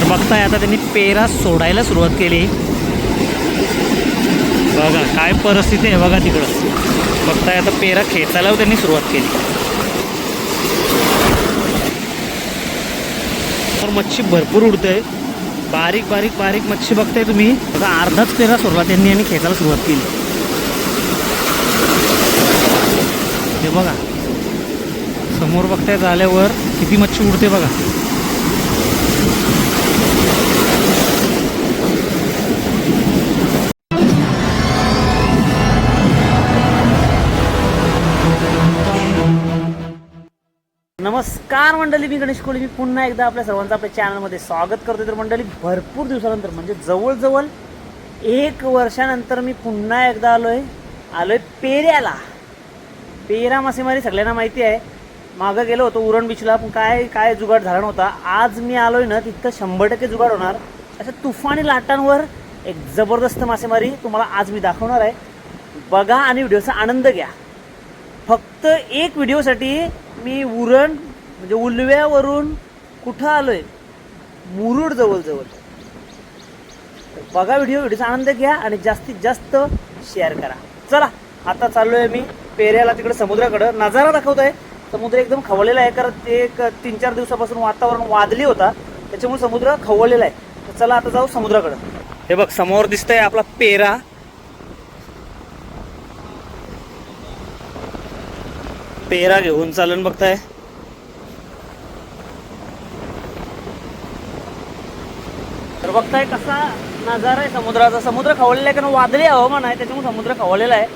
तर बघताय आता त्यांनी पेरा सोडायला सुरुवात केली. बघा काय परिस्थिती आहे बघा तिकडं. बघताय आता पेरा खेचायला त्यांनी सुरुवात केली. तर मच्छी भरपूर उडते बारीक बारीक बारीक मच्छी बघताय तुम्ही. बघा अर्धाच पेरा सोडला त्यांनी आणि खेचायला सुरुवात केली. हे बघा. समोर बघताय झाल्यावर किती मच्छी उडते बघा. नमस्कार मंडळी मी गणेश कोळी. मी पुन्हा एकदा आपल्या सर्वांचं आपल्या चॅनलमध्ये स्वागत करतो तर मंडळी भरपूर दिवसानंतर म्हणजे जवळजवळ एक वर्षानंतर मी पुन्हा एकदा आलोय. आलोय पेऱ्याला. पेरा मासेमारी सगळ्यांना माहिती आहे. मागं गेलो होतो उरण बीचला पण काय काय जुगाड झाला नव्हता. आज मी आलोय ना तिथं शंभर टक्के जुगाड होणार. अशा तुफानी लाटांवर एक जबरदस्त मासेमारी तुम्हाला आज मी दाखवणार आहे. बघा आणि व्हिडिओचा आनंद घ्या. फक्त एक व्हिडिओसाठी मी उरण म्हणजे उलव्यावरून कुठं आलोय? मुरुड जवळजवळ. बघा व्हिडिओ व्हिडिओचा आनंद घ्या आणि जास्तीत जास्त शेअर करा. चला आता चाललोय मी पेऱ्याला तिकडे समुद्राकडं. नजारा दाखवतोय. समुद्र एकदम खवळलेला आहे कारण ते एक तीन चार दिवसापासून वातावरण वादली होता. त्याच्यामुळे समुद्र खवळलेला आहे. तर चला आता जाऊ समुद्राकडं. हे बघ समोर दिसतंय आपला पेरा. पेरा घेऊन चालून बघताय. तर बघताय कसा नजारा आहे समुद्राचा समुद्र खवळलेला आहे कारण वादळी हवामान आहे त्याच्यामुळे समुद्र खवळलेला आहे.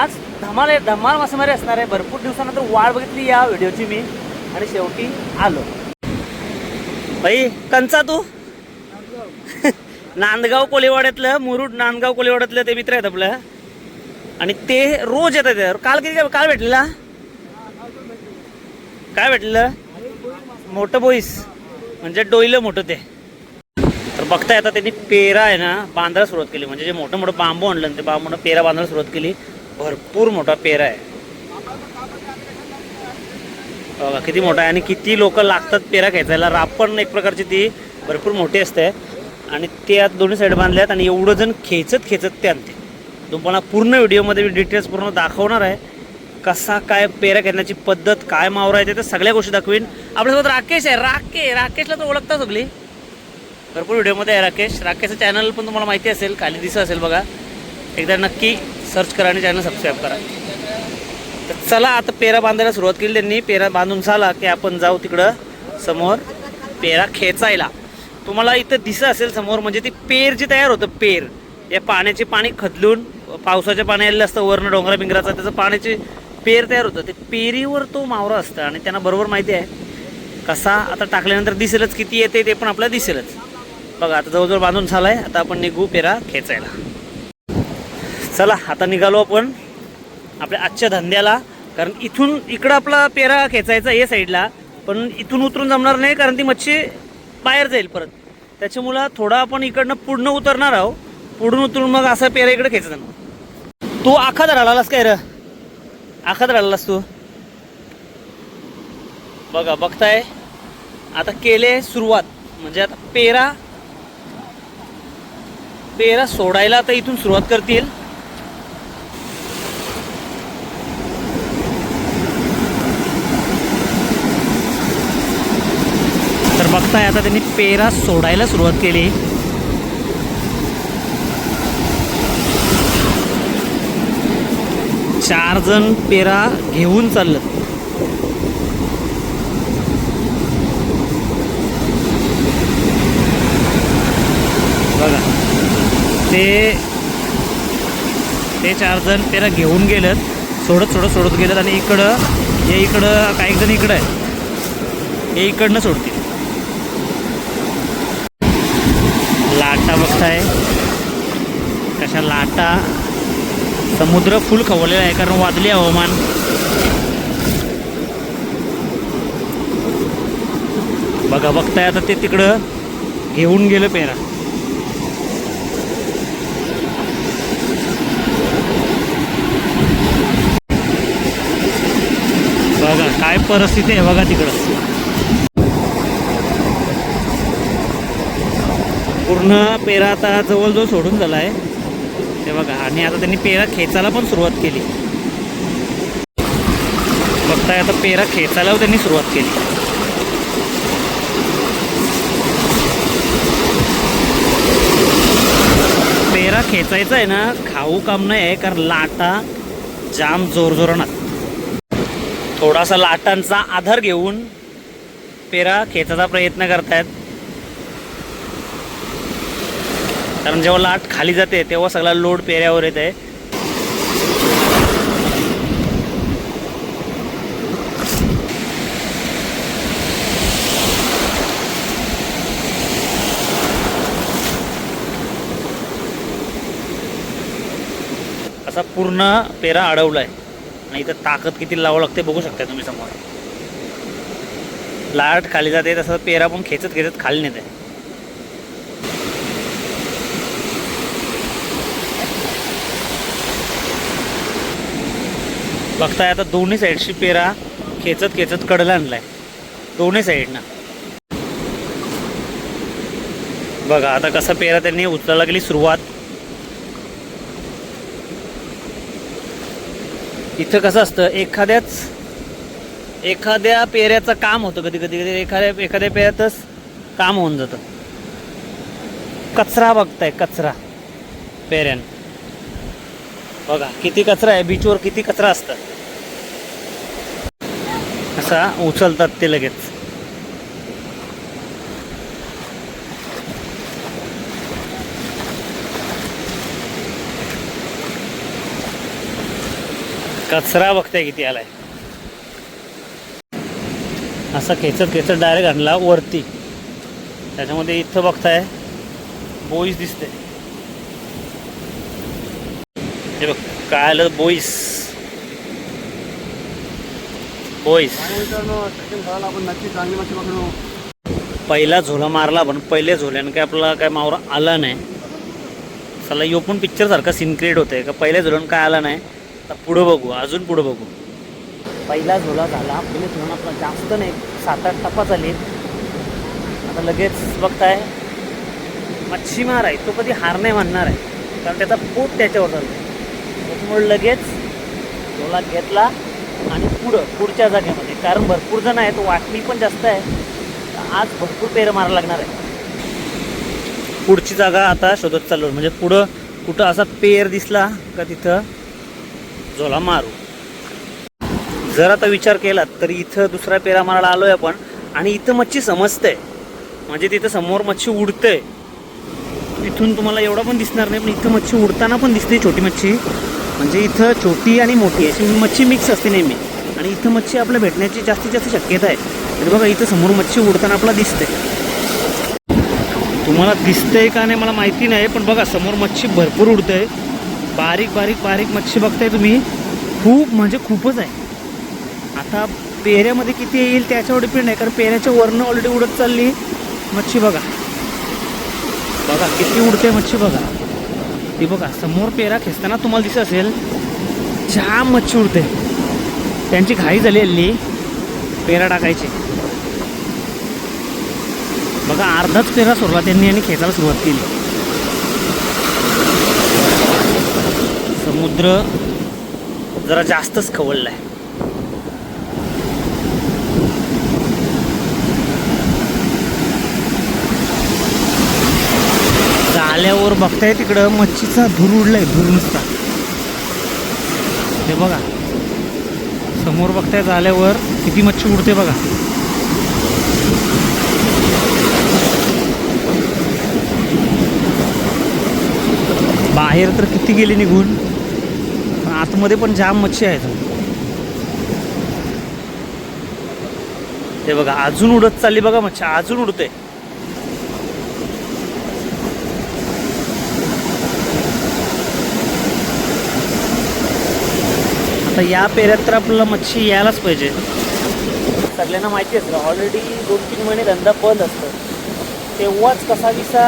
आज धमाल आहे धमाल मासेमारी असणार आहे. भरपूर दिवसानंतर वाढ बघितली या व्हिडिओची मी. आणि शेवटी आलो. भाई कंचा तू? नांदगाव कोलेवाड्यातलं मुरुड नांदगाव कोलेवाड्यातलं ते मित्र आहेत आपलं. आणि ते रोज येतात त्यावर काल किती काल भेटलेला? काय भेटलेलं? मोठं बोईस. म्हणजे डोईलं मोठं ते. बघताय आता त्यांनी पेरा आहे ना बांधायला सुरुवात केली. म्हणजे जे मोठं मोठं बांबू आणलं ना ते बांबूनं पेरा बांधायला सुरुवात केली. भरपूर मोठा पेरा आहे. बघा किती मोठा आहे आणि किती लोक लागतात पेरा खेचायला. रापण एक प्रकारची ती भरपूर मोठी असते. आणि ते आता दोन्ही साईड बांधल्यात आणि एवढं जण खेचत खेचत ते आणते तुम्हाला पूर्ण व्हिडिओमध्ये मी डिटेल्स पूर्ण दाखवणार आहे. कसा काय पेरा खेळण्याची पद्धत काय मावरायचे ते सगळ्या गोष्टी दाखवीन. आपल्यासोबत राकेश आहे. राके राकेशला तर ओळखता सगळी. भरपूर व्हिडिओमध्ये आहे राकेश. राकेशचं चॅनल पण तुम्हाला माहिती असेल खाली दिसत असेल बघा. एकदा नक्की सर्च करा आणि चॅनल सबस्क्राईब करा. तर चला आता पेरा बांधायला सुरुवात केली त्यांनी. पेरा बांधून झाला की आपण जाऊ तिकडं समोर पेरा खेचायला. तुम्हाला इथं दिसत असेल समोर म्हणजे ती पेर जे तयार होतं पेर. या पाण्याचे पाणी खदलून पावसाच्या पाणी आलेलं असतं वरनं डोंगरा बिंगराचं त्याचं पाण्याचे पेर तयार होतं. ते पेरीवर तो मावरा असतं आणि त्यांना बरोबर माहिती आहे. कसा आता टाकल्यानंतर दिसेलच किती येते ते पण आपल्याला दिसेलच. बघा आता जवळजवळ बांधून झालाय. आता आपण निघू पेरा खेचायला. चला आता निघालो आपण आपल्या आजच्या धंद्याला. कारण इथून इकडं आपला पेरा खेचायचा या साईडला. पण इथून उतरून जमणार नाही कारण ती मच्छी बाहेर जाईल परत. त्याच्यामुळं थोडा आपण इकडनं पुढनं उतरणार आहोत. पुढून उतरून मग असा पेरा इकडे खेचणार तू आखात राहिलास काय र? आखात राहिलास तू? बघा बघताय. आता केले सुरुवात. म्हणजे आता पेरा पेरा सोडायला आता इथून सुरुवात करतील. तर बघताय आता त्यांनी पेरा सोडायला सुरुवात केली. चार जण पेरा घेऊन चाललं बघा ते ते चार जण पेरा घेऊन गेलेत. सोडत सोडत सोडत गेलेत आणि इकडं हे इकडं काही जण इकडं आहे हे इकडनं सोडतील. लाटा बघताय. कशा लाटा? समुद्र फुल खवळलेला आहे कारण वादली हवामान. बघा बघताय आता ते तिकडं घेऊन गेलं पेरा बघा काय परिस्थिती आहे बघा तिकडं. पूर्ण पेरा आता जवळजवळ सोडून झाला आहे ते बघा आणि आता त्यांनी पेरा खेचायला पण सुरुवात केली. बघताय आता पेरा खेचायला त्यांनी सुरुवात केली. पेरा खेचायचा आहे ना खाऊ काम नाही आहे कारण लाटा जाम जोरजोरानात थोडासा लाटांचा आधार घेऊन पेरा खेचायचा प्रयत्न करतायत. कारण जेव्हा लाट खाली जाते तेव्हा सगळा लोड पेऱ्यावर येत आहे असा पूर्ण पेरा अडवला आहे आणि इथं ताकद किती लावावं लागते बघू शकता तुम्ही समोर. लाट खाली जाते तसं पेरा पण खेचत खेचत खाली नेते. बघताय आता दोन्ही साईडशी पेरा खेचत खेचत कडला आणलाय. दोन्ही साईडनं. बघा आता कसा पेरा त्यांनी उचलायला गेली सुरुवात. इथं कसं असतं एखाद्याच एखाद्या पेऱ्याचं काम होतं कधी कधी कधी एखाद्या एखाद्या पेऱ्यातच काम होऊन जातं. कचरा बघताय कचरा. पेऱ्यान. बघा किती कचरा आहे बीचवर किती कचरा असतं असा उचलतात ते लगेच. कचरा बघताय किती आलाय. असा खेचत खेचत डायरेक्ट आणला वरती. त्याच्यामध्ये इथं बघताय बोईस दिसते हे बघ काय आलं बोईस. बोईस. आपण नक्की चांगली पकडू पहिला झोला मारला पण पहिल्या झोल्यानं काय आपला काय मावरा आला नाही. चला यो पण पिक्चर सारखा सीन क्रिएट होतंय का पहिल्या झोल्यानं काय आला नाही. आता पुढं बघू अजून पुढं बघू. पहिला झोला झाला पहिल्या झोला आपला जास्त नाही सात आठ टप्पा झाली. आता लगेच बघताय मच्छीमार आहे तो कधी हार नाही मानणार आहे कारण त्याचा पोट त्याच्यावर चालतो त्याच्यामुळे लगेच झोला घेतला आणि पुढं पुढच्या जागेमध्ये कारण भरपूर जण आहेत वाटणी पण जास्त आहे. आज भरपूर पेरं मारायला लागणार आहे. पुढची जागा आता शोधत चाललो म्हणजे पुढं कुठं असा पेर दिसला का तिथं? झोला मारू. जर आता विचार केला तर इथं दुसरा पेरा मारायला आलोय आपण आणि इथं मच्छी समजते म्हणजे तिथं समोर मच्छी उडते इथून तुम्हाला एवढा पण दिसणार नाही पण इथं मच्छी उडताना पण दिसते छोटी मच्छी. म्हणजे इथं छोटी आणि मोठी अशी मच्छी मिक्स असते नेहमी. आणि इथं मच्छी आपल्या भेटण्याची जास्तीत जास्त शक्यता आहे. आणि बघा इथं समोर मच्छी उडताना आपल्याला दिसते. तुम्हाला दिसतंय का नाही मला माहिती नाही पण बघा समोर मच्छी भरपूर उडते बारीक बारीक बारीक मच्छी बघताय तुम्ही. खूप म्हणजे खूपच आहे. आता पेऱ्यामध्ये किती येईल त्याच्यावर डिपेंड आहे कारण पेऱ्याच्या वरनं ऑलरेडी उडत चालली मच्छी बघा. बघा किती उडते मच्छी बघा. ती बघा समोर पेरा खेचताना तुम्हाला दिसत असेल जाम मच्छी उडते. त्यांची घाई झाली हल्ली पेरा टाकायची. बघा अर्धाच पेरा सोडला त्यांनी आणि खेचायला सुरुवात केली. समुद्र जरा जास्तच खवळलाय. झाल्यावर बघताय तिकडं मच्छीचा धूर उडलाय धूर नुसता. हे बघा. समोर बघताय झाल्यावर किती मच्छी उडते बघा. बाहेर तर किती गेली निघून? आतमध्ये पण जाम मच्छी आहेत. ते बघा अजून उडत चालली बघा मच्छी अजून उडते. आता या पेऱ्यात तर आपल्याला मच्छी यायलाच पाहिजे. सगळ्यांना माहिती असतं ऑलरेडी दोन तीन महिने धंदा बंद असतो. तेव्हाच कसा विसा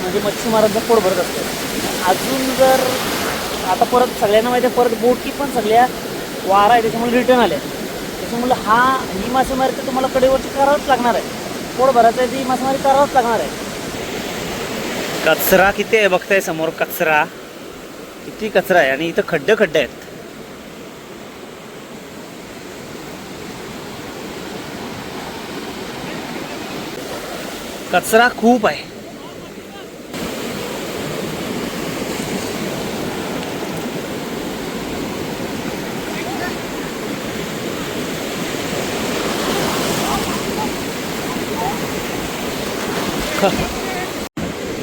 म्हणजे मच्छीमारांचा पोट भरत असतं. अजून जर आता परत सगळ्यांना माहिती आहे परत बोटी पण सगळ्या वारा आहे त्याच्यामुळे रिटर्न आल्या त्याच्यामुळे हा ही मासेमारी तर तुम्हाला कडेवरची करावंच लागणार आहे. पोट भरायचं आहे ती मासेमारी करावंच लागणार आहे. कचरा किती आहे बघताय समोर कचरा? किती कचरा आहे? आणि इथं खड्डे खड्डे आहेत. कचरा खूप आहे.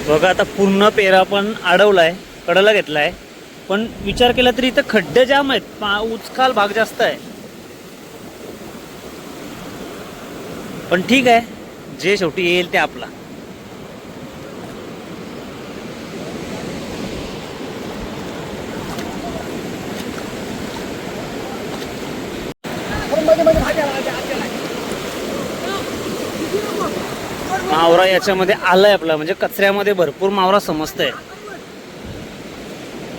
बघा आता पूर्ण पेरा पण अडवलाय कडला घेतलाय. पण विचार केला तरी इथं खड्डे जाम आहेत. पा- उचकाल भाग जास्त आहे. पण ठीक आहे. जे शेवटी येईल ते आपला. मावरा याच्यामध्ये आलाय आपला म्हणजे कचऱ्यामध्ये भरपूर मावरा समजतंय.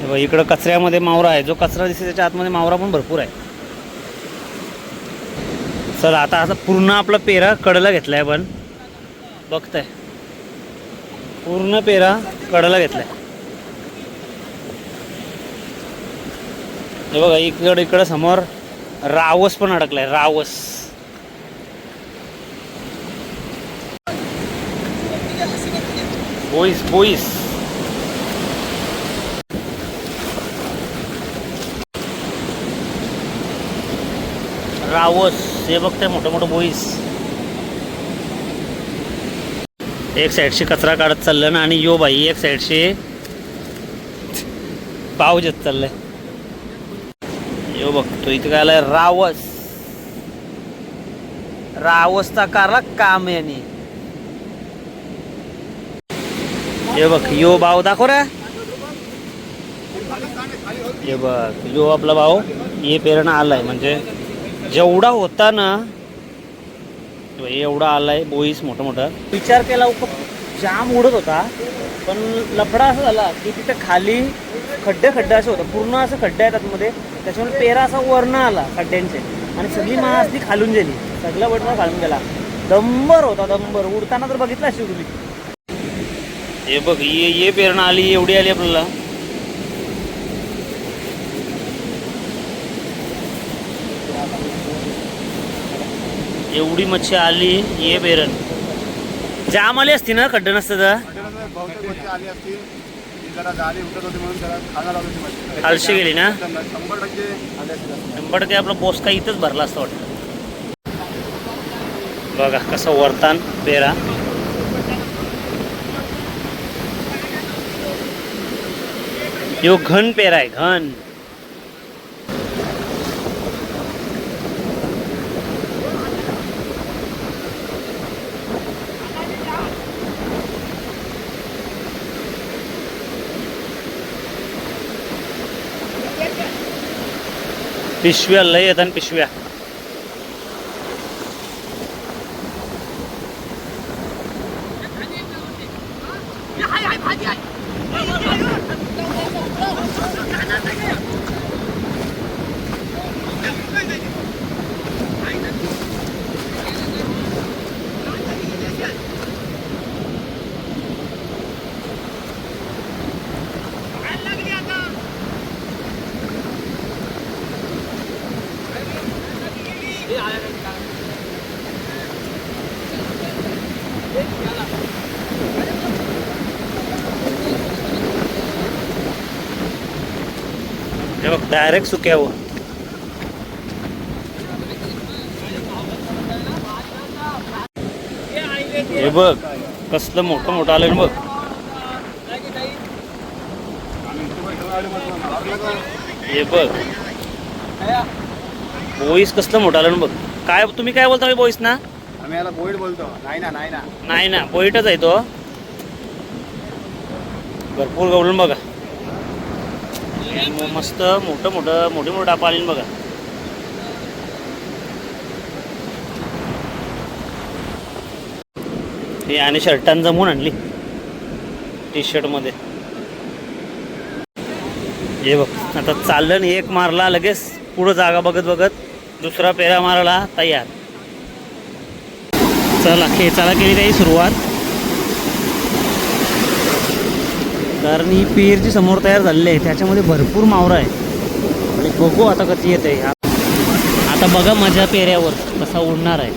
आहे इकडं कचऱ्यामध्ये मावरा आहे. जो कचरा दिसतो त्याच्या आतमध्ये मावरा पण भरपूर आहे. चल आता आता पूर्ण आपला पेरा कडला घेतलाय पण. बघताय. पूर्ण पेरा कडला घेतलाय. हे बघा इकडं इकडं समोर रावस पण अडकलाय रावस. बोईस बोईस रावस हे बघताय मोठं मोठं बोईस एक साईडशी कचरा काढत चाललं ना आणि यो बाई एक साईडशी पाव येत चाललंय. यो बघतो इथे काय आलाय रावस. रावसचा कारला काम याने हे बघ यो भाव दाखव रे. हे बघ यो आपला भाऊ ये पेरणं आलाय. म्हणजे जेवढा होता ना एवढा आलाय बोईस मोठं मोठं. विचार केला खूप जाम उडत होता पण लफडा असा झाला की तिथे खाली खड्डे खड्डे असे होतं. पूर्ण असं खड्डे आहेत आतमध्ये. त्याच्यामुळे पेरा असा वर्ण आला खड्ड्यांचे. आणि सगळी मास ती खालून गेली. सगळा बटवा खालून गेला. दंबर होता दंबर. उडताना तर बघितला अशी तुम्ही. हे बघ ये ये पेरणा आली एवढी आली आपल्याला. एवढी मच्छी आली ये पेरण. जाम आली असती ना खड्डे नसतं तर. खालशी गेली ना? शंभर टक्के शंभर आपला बोस काही इथंच भरला असतं वाटतं. बघा कसं वरतान पेरा. यो घन पेरा आहे घन। पिशव्या लय येतात पिशव्या. डायरेक्ट सुक्यावर. हे बघ कसलं मोठं मोठं आलं बघ. हे बघ. बोईस कसलं मोठं आलं बघ. काय तुम्ही काय बोलता बोईस ना? आम्ही याला बोईड बोलतो. नाही ना नाही ना. नाही ना बोईटच आहे तो. भरपूर गवळून बघा. मस्त मोठं मोठं मोठी मोठं डापा आली बघा. हे आणि शर्टान जमून आणली. टी शर्टमध्ये हे बघ आता चाललं एक मारला लगेच पुढं जागा बघत बघत दुसरा पेरा मारला तयार. चला हे चला केली काही सुरुवात. कारण ही पेर जी समोर तयार झालेली आहे त्याच्यामध्ये भरपूर मावरा आहे आणि बघू आता कधी येत. आहे आता बघा माझ्या पेऱ्यावर कसा उडणार आहे.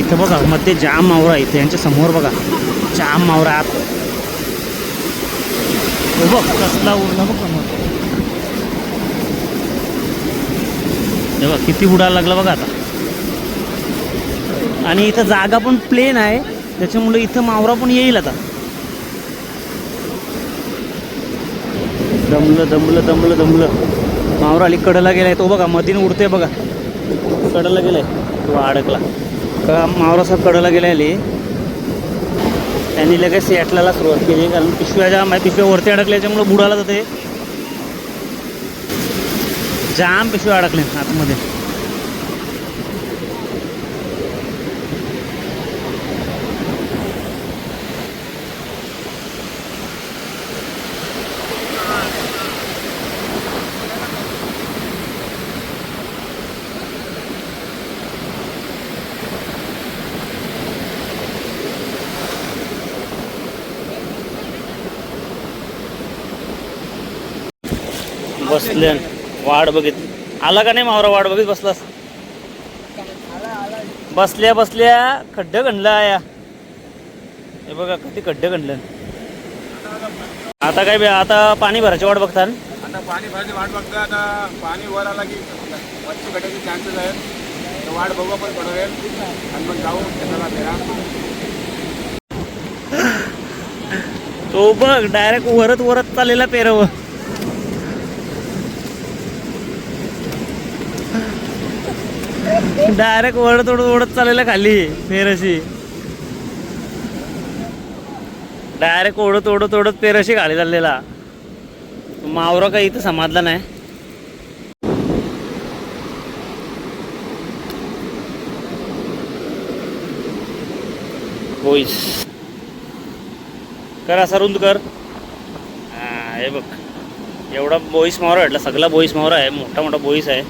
इथं बघा मध्ये जाम मावरा इथे यांच्या समोर बघा जाम मावरा आत हो बघ कसला उडला बघ समोर. हे किती उडायला लागला बघा आता. आणि इथं जागा पण प्लेन आहे. त्याच्यामुळे इथं मावरा पण येईल आता. दमलं दमलं दमलं दमलं. मावरा अली कडला गेलाय तो बघा मधीन उडते बघा. कडला गेलाय तो अडकला. का मावरा साहेब कडला गेलाय आली. त्यांनी लगेच याटल्याला सुरुवात केली कारण पिशव्या ज्या पिशव्या वरती अडकल्याच्यामुळे बुडाला जाते. जाम पिशव्या अडकल्या आतमध्ये. बसले वाट बघित. आला का नाही मावरा? वाट बघित बसलास? बसल्या बसल्या खड्डे गणला या. हे बघा किती खड्डे गणलं आता काय बे आता पाणी भरायची वाट बघता आता पाणी भरायची वाट आता पाणी वर आला की मच्छी भेटायचे चान्सेस आहेत. वाट बघू आपण आणि मग जाऊ शेताला फेरा. तो बघ डायरेक्ट वरत वरत चाललेला पेरव. डायरेक्ट ओढत ओढत ओढत चाललेलं खाली पेरशी. डायरेक्ट ओढत ओढत ओढत पेरशी खाली चाललेला. मावरा काही इथं समाधला नाही. होईस कर असा रुंद कर. हे बघ. एवढा बोईस मावरा भेटला. सगळा बोईस मावरा आहे. मोठा मोठा बोईस आहे.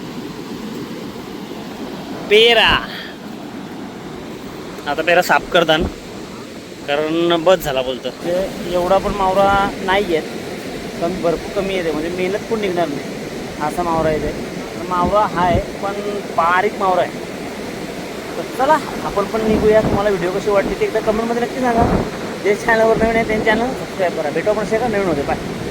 पेरा. आता पेरा साफ करतान कारण बस झाला बोलतं. ते एवढा पण मावरा नाही आहेत कमी भरपूर कमी येते. म्हणजे मेहनत पण निघणार नाही. असा मावरा येते. तर मावरा आहे पण बारीक मावरा आहे. तर चला आपण पण निघूया. तुम्हाला व्हिडिओ कशी वाटली ते एकदा कमेंटमध्ये नक्की सांगा. जे चॅनलवर नवीन आहे त्यांनी चॅनल सबस्क्राईब करा. भेटू आपण का नवीन होते. बाय